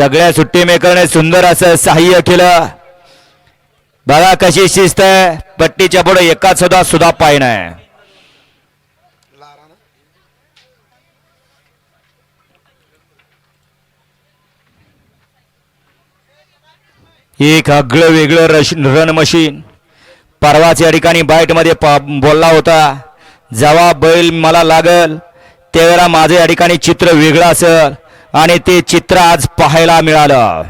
सगळ्या सुट्टी मेकरने सुंदर असं सहाय्य केलं. बघा कशी शिस्त आहे. पट्टीच्या पुढे एकाच सुद्धा सुद्धा पाय नाही. एक आगळं वेगळं रश रन मशीन. परवाच या ठिकाणी बाईटमध्ये प- बोलला होता. जेव्हा बैल मला लागल. त्यावेळेला माझं या ठिकाणी चित्र वेगळं असेल. आणि ते चित्र आज पाहायला मिळालं.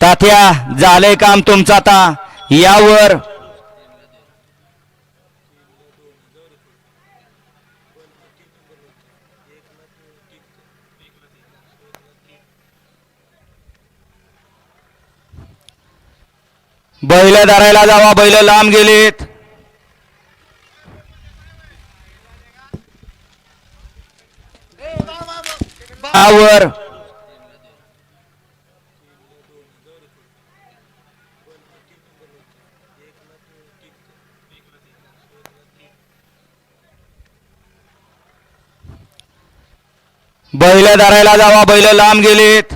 तात्या झालंय काम तुमचं आता. यावर बैल धरायला जावा बैल लांब गेलेत. आवर. बैल धरायला जावा बैल लांब गेलेत.